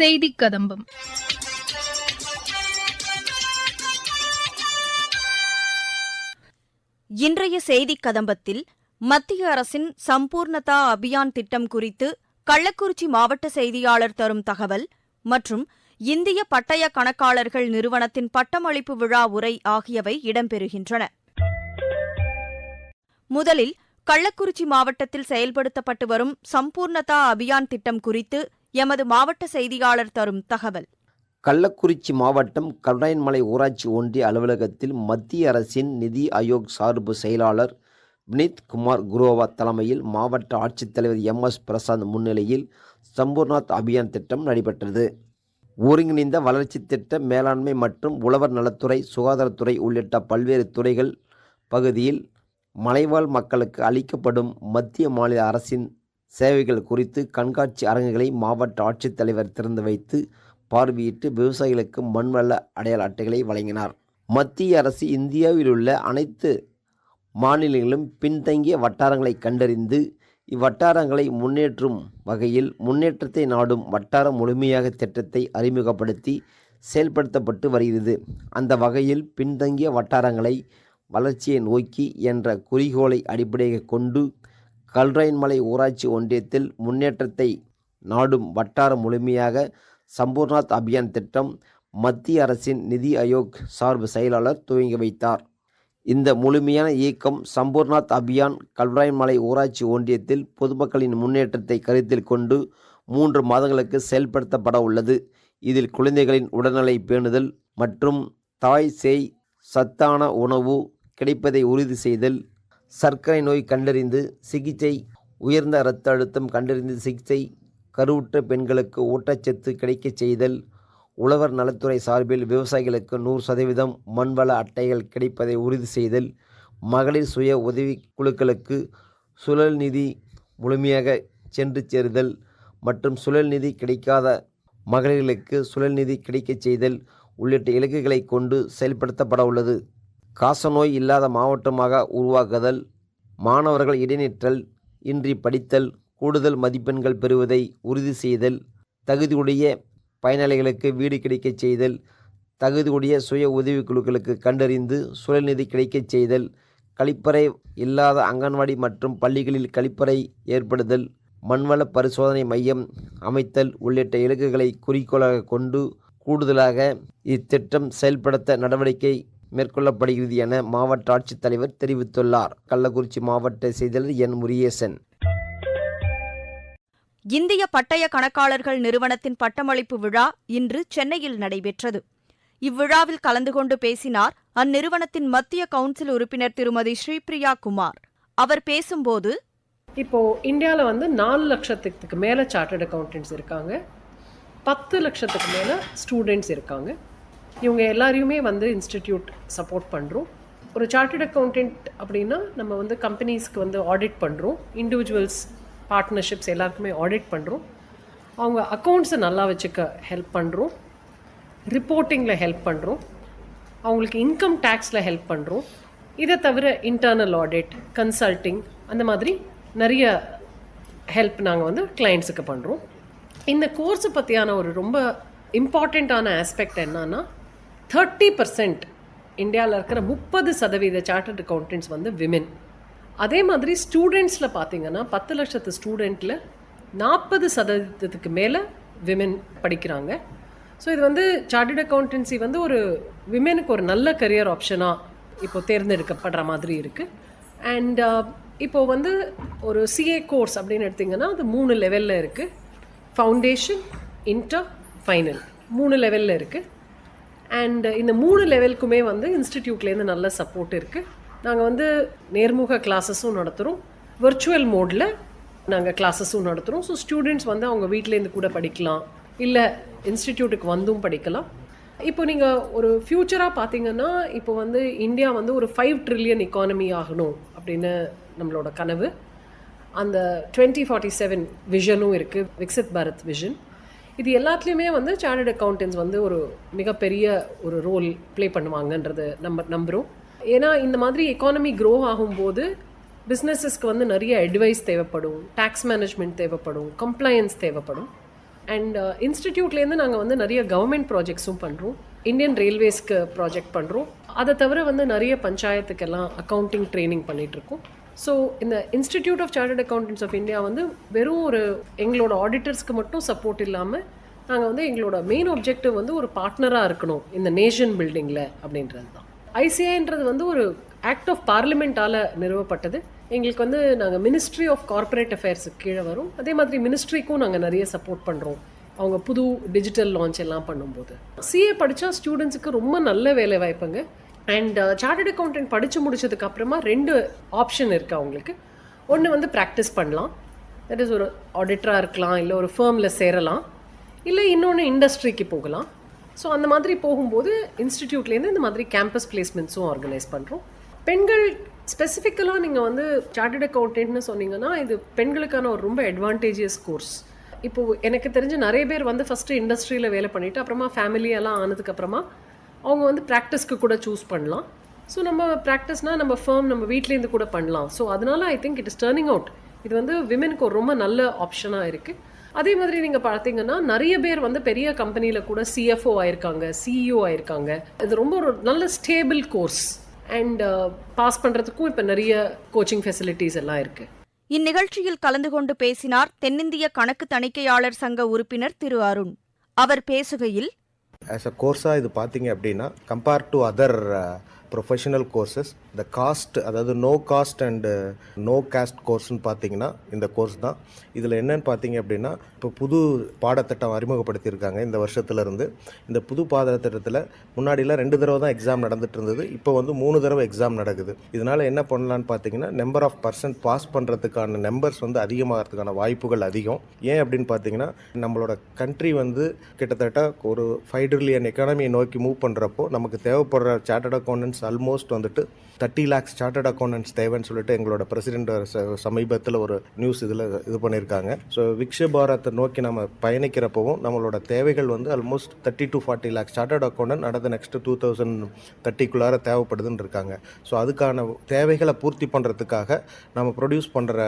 செய்திக் கதம்பம் இன்றைய செய்திக் கதம்பத்தில் மத்திய அரசின் சம்பூர்ணதா அபியான் திட்டம் குறித்து கள்ளக்குறிச்சி மாவட்ட செய்தியாளர் தரும் தகவல் மற்றும் இந்திய பட்டய கணக்காளர்கள் நிறுவனத்தின் பட்டமளிப்பு விழா உரை ஆகியவை இடம்பெறுகின்றன. முதலில் கள்ளக்குறிச்சி மாவட்டத்தில் செயல்படுத்தப்பட்டு வரும் சம்பூர்ணதா அபியான் திட்டம் குறித்து எமது மாவட்ட செய்தியாளர் தரும் தகவல். கள்ளக்குறிச்சி மாவட்டம் கருணாயன்மலை ஊராட்சி ஒன்றிய அலுவலகத்தில் மத்திய அரசின் நிதி ஆயோக் சார்பு செயலாளர் வினித் குமார் குரோவா தலைமையில் மாவட்ட ஆட்சித்தலைவர் எம் எஸ் பிரசாந்த் முன்னிலையில் சம்பூர்நாத் அபியான் திட்டம் நடைபெற்றது. ஒருங்கிணைந்த வளர்ச்சி திட்ட மேலாண்மை மற்றும் உழவர் நலத்துறை சுகாதாரத்துறை உள்ளிட்ட பல்வேறு துறைகள் பகுதியில் மலைவாழ் மக்களுக்கு அளிக்கப்படும் மத்திய மாநில அரசின் சேவைகள் குறித்து கண்காட்சி அரங்குகளை மாவட்ட ஆட்சித்தலைவர் திறந்து வைத்து பார்வையிட்டு விவசாயிகளுக்கு மண்வள அடையாள அட்டைகளை வழங்கினார். மத்திய அரசு இந்தியாவில் உள்ள அனைத்து மாநிலங்களிலும் பின்தங்கிய வட்டாரங்களை கண்டறிந்து இவ்வட்டாரங்களை முன்னேற்றும் வகையில் முன்னேற்றத்தை நாடும் வட்டார முழுமையாக திட்டத்தை அறிமுகப்படுத்தி செயல்படுத்தப்பட்டு வருகிறது. அந்த வகையில் பின்தங்கிய வட்டாரங்களை வளர்ச்சியை நோக்கி என்ற குறிக்கோளை அடிப்படையாக கொண்டு கல்ராயன்மலை ஊராட்சி ஒன்றியத்தில் முன்னேற்றத்தை நாடும் வட்டார முழுமையாக சம்பூர்நாத் அபியான் திட்டம் மத்திய அரசின் நிதி ஆயோக் சார்பு செயலாளர் துவங்கி வைத்தார். இந்த முழுமையான இயக்கம் சம்பூர்ணாத் அபியான் கல்ராயன்மலை ஊராட்சி ஒன்றியத்தில் பொதுமக்களின் முன்னேற்றத்தை கருத்தில் கொண்டு மூன்று மாதங்களுக்கு செயல்படுத்தப்பட உள்ளது. இதில் குழந்தைகளின் உடல்நலை பேணுதல் மற்றும் தாய் சேய் சத்தான உணவு கிடைப்பதை உறுதி செய்தல் சர்க்கரை நோய் கண்டறிந்து சிகிச்சை உயர்ந்த இரத்த அழுத்தம் கண்டறிந்து சிகிச்சை கருவுற்ற பெண்களுக்கு ஊட்டச்சத்து கிடைக்கச் செய்தல் உழவர் நலத்துறை சார்பில் விவசாயிகளுக்கு நூறு சதவீதம் மண்வள அட்டைகள் கிடைப்பதை உறுதி செய்தல் மகளிர் சுய உதவி குழுக்களுக்கு சுழல் நிதி முழுமையாக சென்று சேருதல் மற்றும் சுழல் நிதி கிடைக்காத மகளிர்களுக்கு சுழல் நிதி கிடைக்கச் செய்தல் உள்ளிட்ட இலக்குகளை கொண்டு செயல்படுத்தப்பட உள்ளது. காசநோய் இல்லாத மாவட்டமாக உருவாக்குதல் மாணவர்கள் இடைநிற்றல் இன்றி படித்தல் கூடுதல் மதிப்பெண்கள் பெறுவதை உறுதி செய்தல் தகுதியுடைய பயனாளிகளுக்கு வீடு கிடைக்கச் செய்தல் தகுதியுடைய சுய உதவிக்குழுக்களுக்கு கண்டறிந்து சுழல்நிதி கிடைக்கச் செய்தல் கழிப்பறை இல்லாத அங்கன்வாடி மற்றும் பள்ளிகளில் கழிப்பறை ஏற்படுதல் மண்வள பரிசோதனை மையம் அமைத்தல் உள்ளிட்ட இலக்குகளை குறிக்கோளாக கொண்டு கூடுதலாக இத்திட்டம் செயல்படுத்த நடவடிக்கை மேற்கொள்ளப்படுகிறது என மாவட்ட ஆட்சித்தலைவர் தெரிவித்துள்ளார். கள்ளக்குறிச்சி மாவட்ட செய்தியாளர் என். முரியேசன் இந்திய பட்டய கணக்காளர்கள் நிறுவனத்தின் பட்டமளிப்பு விழா இன்று சென்னையில் நடைபெற்றது. இவ்விழாவில் கலந்து கொண்டு பேசினார் அந்நிறுவனத்தின் மத்திய கவுன்சில் உறுப்பினர் திருமதி ஸ்ரீபிரியா குமார். அவர் பேசும்போது இப்போ இந்தியாவில் வந்து நாலு லட்சத்துக்கு மேலே சார்ட்டர்ட் அக்கௌண்டன்ட்ஸ் இருக்காங்க. பத்து லட்சத்துக்கு மேலே ஸ்டூடெண்ட்ஸ் இருக்காங்க. இவங்க எல்லாரையுமே வந்து இன்ஸ்டிடியூட் சப்போர்ட் பண்ணுறோம் ஒரு சார்ட்டர்ட் அக்கௌண்டன்ட் அப்படின்னா நம்ம வந்து கம்பெனிஸ்க்கு வந்து ஆடிட் பண்ணுறோம் இண்டிவிஜுவல்ஸ் பார்ட்னர்ஷிப்ஸ் எல்லாருக்குமே ஆடிட் பண்ணுறோம் அவங்க அக்கௌண்ட்ஸை நல்லா வச்சுக்க ஹெல்ப் பண்ணுறோம் ரிப்போர்ட்டிங்கில் ஹெல்ப் பண்ணுறோம் அவங்களுக்கு இன்கம் டேக்ஸில் ஹெல்ப் பண்ணுறோம் இதை தவிர இன்டர்னல் ஆடிட் கன்சல்ட்டிங் அந்த மாதிரி நிறைய ஹெல்ப் நாங்கள் வந்து கிளைண்ட்ஸுக்கு பண்ணுறோம் இந்த கோர்ஸை பற்றியான ஒரு ரொம்ப இம்பார்ட்டண்ட்டான ஆஸ்பெக்ட் என்னன்னா தேர்ட்டி பர்சன்ட் இந்தியாவில் இருக்கிற முப்பது சதவீத சார்ட்டர்ட் அக்கௌண்டன்ட்ஸ் வந்து விமென் அதே மாதிரி ஸ்டூடெண்ட்ஸில் பார்த்தீங்கன்னா பத்து லட்சத்து ஸ்டூடெண்ட்டில் நாற்பது சதவீதத்துக்கு மேலே விமென் படிக்கிறாங்க. ஸோ இது வந்து சார்ட்டர்ட் அக்கௌண்டன்சி வந்து ஒரு விமெனுக்கு ஒரு நல்ல கரியர் ஆப்ஷனாக இப்போ தேர்ந்தெடுக்கப்படுற மாதிரி இருக்குது அண்ட் uh, இப்போ வந்து ஒரு சிஏ கோர்ஸ் அப்படின்னு எடுத்திங்கன்னா அது மூணு லெவலில் இருக்குது ஃபவுண்டேஷன் இன்டர் ஃபைனல் மூணு லெவலில் இருக்குது அண்ட் இந்த மூணு லெவலுக்குமே வந்து இன்ஸ்டிடியூட்லேருந்து நல்ல சப்போர்ட் இருக்குது நாங்கள் வந்து நேர்முக கிளாஸஸும் நடத்துகிறோம் விர்ச்சுவல் மோடில் நாங்கள் கிளாஸஸும் நடத்துகிறோம் ஸோ ஸ்டூடெண்ட்ஸ் வந்து அவங்க வீட்டிலேருந்து கூட படிக்கலாம். இல்லை இன்ஸ்டிடியூட்டுக்கு வந்தும் படிக்கலாம். இப்போ நீங்கள் ஒரு ஃப்யூச்சராக பார்த்தீங்கன்னா இப்போ வந்து இந்தியா வந்து ஒரு ஃபைவ் ட்ரில்லியன் எக்கானமி ஆகணும் அப்படின்னு நம்மளோட கனவு. அந்த டுவெண்ட்டி ஃபார்ட்டி செவன் விஷனும் இருக்குது விக்சித் பாரத் விஷன் இது எல்லாத்துலேயுமே வந்து சார்ட்டர்ட் அக்கௌண்டன்ஸ் வந்து ஒரு மிகப்பெரிய ஒரு ரோல் ப்ளே பண்ணுவாங்கன்றது நம்ம நம்புகிறோம் ஏன்னா இந்த மாதிரி எக்கானமி க்ரோ ஆகும்போது பிஸ்னஸஸ்க்கு வந்து நிறைய அட்வைஸ் தேவைப்படும் டேக்ஸ் மேனேஜ்மெண்ட் தேவைப்படும் கம்ப்ளையன்ஸ் தேவைப்படும். அண்ட் uh, இன்ஸ்டிடியூட்லேருந்து நாங்கள் வந்து நிறைய கவர்மெண்ட் ப்ராஜெக்ட்ஸும் பண்ணுறோம் இந்தியன் ரயில்வேஸ்க்கு ப்ராஜெக்ட் பண்ணுறோம் அதை தவிர வந்து நிறைய பஞ்சாயத்துக்கெல்லாம் அக்கௌண்டிங் ட்ரைனிங் பண்ணிகிட்ருக்கோம் ஸோ இந்த institute of chartered accountants of India வந்து வெறும் ஒரு எங்களோட ஆடிட்டர்ஸ்க்கு மட்டும் சப்போர்ட் இல்லாமல் நாங்கள் வந்து எங்களோட மெயின் ஆப்ஜெக்டிவ் வந்து ஒரு பார்ட்னராக இருக்கணும் இந்த நேஷன் பில்டிங்கில் அப்படின்றது தான் ஐசிஐன்றது வந்து ஒரு ஆக்ட் ஆஃப் பார்லிமெண்ட்டால் நிறுவப்பட்டது. எங்களுக்கு வந்து நாங்கள் மினிஸ்ட்ரி ஆஃப் கார்ப்பரேட் அஃபேர்ஸுக்கு கீழே வரும். அதே மாதிரி மினிஸ்ட்ரிக்கும் நாங்கள் நிறைய சப்போர்ட் பண்ணுறோம் அவங்க புது டிஜிட்டல் லான்ச் எல்லாம் பண்ணும்போது. சிஏ படித்தா ஸ்டூடெண்ட்ஸுக்கு ரொம்ப நல்ல வேலை வாய்ப்புங்க. அண்ட் சார்ட்டர்ட் uh, அக்கௌண்டன்ட் படித்து முடிச்சதுக்கப்புறமா ரெண்டு ஆப்ஷன் இருக்குது அவங்களுக்கு ஒன்று வந்து ப்ராக்டிஸ் பண்ணலாம். தட் இஸ் ஒரு ஆடிட்டராக இருக்கலாம் இல்லை ஒரு ஃபேர்மில் சேரலாம். இல்லை இன்னொன்று இண்டஸ்ட்ரிக்கு போகலாம். ஸோ அந்த மாதிரி போகும்போது இன்ஸ்டிடியூட்லேருந்து இந்த மாதிரி கேம்பஸ் பிளேஸ்மெண்ட்ஸும் ஆர்கனைஸ் பண்ணுறோம் பெண்கள் ஸ்பெசிஃபிக்கலாக நீங்கள் வந்து சார்ட்டர்ட் அக்கௌண்டன்ட்னு சொன்னீங்கன்னா இது பெண்களுக்கான ஒரு ரொம்ப அட்வான்டேஜியஸ் கோர்ஸ் இப்போது எனக்கு தெரிஞ்சு நிறைய பேர் வந்து ஃபஸ்ட்டு இண்டஸ்ட்ரியில் வேலை பண்ணிவிட்டு அப்புறமா ஃபேமிலியெல்லாம் ஆனதுக்கப்புறமா அவங்க வந்து ப்ராக்டிஸ்க்கு கூட சூஸ் பண்ணலாம். ஸோ நம்ம ப்ராக்டிஸ்னால் நம்ம ஃபேம் நம்ம வீட்லேருந்து கூட பண்ணலாம். ஸோ அதனால I think it is turning out இது வந்து விமெனுக்கு ஒரு ரொம்ப நல்ல ஆப்ஷனாக இருக்குது அதே மாதிரி நீங்கள் பார்த்தீங்கன்னா நிறைய பேர் வந்து பெரிய கம்பெனியில் கூட சிஎஃப்ஓ ஆயிருக்காங்க சிஇஓ ஆயிருக்காங்க. இது ரொம்ப ஒரு நல்ல stable course and pass uh, பண்ணுறதுக்கும் இப்போ நிறைய கோச்சிங் ஃபெசிலிட்டிஸ் எல்லாம் இருக்குது இந்நிகழ்ச்சியில் கலந்து கொண்டு பேசினார் தென்னிந்திய கணக்கு தணிக்கையாளர் சங்க உறுப்பினர் திரு அருண். அவர் பேசுகையில் ஆஸ் அ கோர்ஸாக இது பார்த்தீங்க அப்படின்னா compare to other professional courses the cost அதாவது no cost and no cost கோர்ஸ்னு பார்த்தீங்கன்னா இந்த கோர்ஸ் தான். இதில் என்னன்னு பார்த்தீங்க அப்படின்னா இப்போ புது பாடத்திட்டம் அறிமுகப்படுத்தியிருக்காங்க இந்த வருஷத்துலேருந்து. இந்த புது பாடத்திட்டத்தில் முன்னாடிலாம் ரெண்டு தடவை தான் எக்ஸாம் நடந்துட்டு இருந்தது. இப்போ வந்து மூணு தடவை எக்ஸாம் நடக்குது. இதனால் என்ன பண்ணலான்னு பார்த்தீங்கன்னா நம்பர் ஆஃப் பர்சன்ட் பாஸ் பண்ணுறதுக்கான நம்பர்ஸ் வந்து அதிகமாகிறதுக்கான வாய்ப்புகள் அதிகம். ஏன் அப்படின்னு பார்த்தீங்கன்னா நம்மளோட கண்ட்ரி வந்து கிட்டத்தட்ட ஒரு ஃபைவ் ட்ரில்லியன் எக்கானமியை நோக்கி மூவ் பண்ணுறப்போ நமக்கு தேவைப்படுற சார்ட்டர்ட் அக்கௌண்டன்ஸ் ஆல்மோஸ்ட் வந்துட்டு தேர்ட்டி லேக்ஸ் சார்ட்டர்ட் அக்கௌண்டன்ஸ் தேவைன்னு சொல்லிட்டு எங்களோட பிரசிடென்ட் சமீபத்தில் ஒரு நியூஸ் இதில் இது பண்ணியிருக்காங்க ஸோ விக்ஷ பாரத்தை நோக்கி நம்ம பயணிக்கிறப்பவும் நம்மளோட தேவைகள் வந்து almost thirty to forty lakhs chartered accountant அடுத்த நெக்ஸ்ட் டூ தௌசண்ட் தேர்ட்டிக்குள்ளார தேவைப்படுதுன்னு இருக்காங்க. ஸோ அதுக்கான தேவைகளை பூர்த்தி பண்ணுறதுக்காக நம்ம ப்ரொடியூஸ் பண்ணுற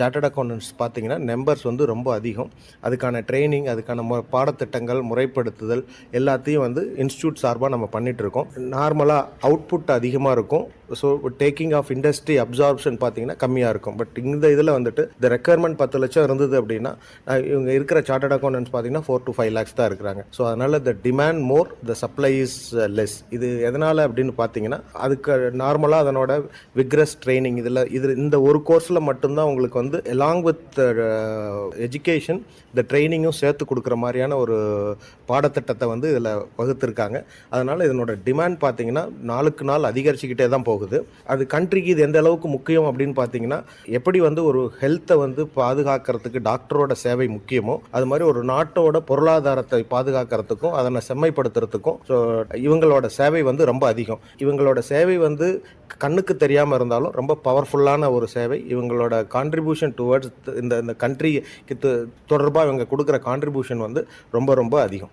சார்ட்டர்ட் அக்கௌண்டன்ஸ் பார்த்தீங்கன்னா நம்பர்ஸ் வந்து ரொம்ப அதிகம். அதுக்கான ட்ரைனிங் அதுக்கான மு பாடத்திட்டங்கள் முறைப்படுத்துதல் எல்லாத்தையும் வந்து இன்ஸ்டியூட் சார்பாக நம்ம பண்ணிகிட்டு இருக்கோம். நார்மலாக அவுட்புட் அதிகமாக இருக்கும். So taking of industry absorption பார்த்தீங்கன்னா கம்மியாக இருக்கும். பட் இந்த இதில் வந்துட்டு இந்த ரெக்குயர்மெண்ட் பத்து லட்சம் இருந்தது அப்படின்னா இவங்க இருக்கிற சார்ட்டர்ட் அக்கௌண்டன்ஸ் பார்த்தீங்கன்னா ஃபோர் டு ஃபைவ் லேக்ஸ் தான் இருக்கிறாங்க. ஸோ அதனால் the demand more the supply is less இது எதனால் அப்படின்னு பார்த்தீங்கன்னா அதுக்கு நார்மலாக அதனோட விக்ரஸ் ட்ரைனிங் இதில் இது இந்த ஒரு கோர்ஸில் மட்டும்தான் உங்களுக்கு வந்து எலாங் வித் எஜுகேஷன் இந்த ட்ரைனிங்கும் சேர்த்து கொடுக்குற மாதிரியான ஒரு பாடத்திட்டத்தை வந்து இதில் வகுத்திருக்காங்க. அதனால் இதனோட டிமாண்ட் பார்த்தீங்கன்னா நாளுக்கு நாள் அதிகரிச்சுக்கிட்டே தான் போகும் போகுது. அது கண்ட்ரிக்கு இது எந்த அளவுக்கு முக்கியம் அப்படின்னு பார்த்தீங்கன்னா எப்படி வந்து ஒரு ஹெல்த்தை வந்து பாதுகாக்கிறதுக்கு டாக்டரோட சேவை முக்கியமோ அது மாதிரி ஒரு நாட்டோட பொருளாதாரத்தை பாதுகாக்கிறதுக்கும் அதனை செம்மைப்படுத்துறதுக்கும் ஸோ இவங்களோட சேவை வந்து ரொம்ப அதிகம். இவங்களோட சேவை வந்து கண்ணுக்கு தெரியாமல் இருந்தாலும் ரொம்ப பவர்ஃபுல்லான ஒரு சேவை. இவங்களோட கான்ட்ரிபியூஷன் டுவர்ட்ஸ் இந்த இந்த கண்ட்ரிக்கு தொடர்பாக இவங்க கொடுக்குற கான்ட்ரிபியூஷன் வந்து ரொம்ப ரொம்ப அதிகம்.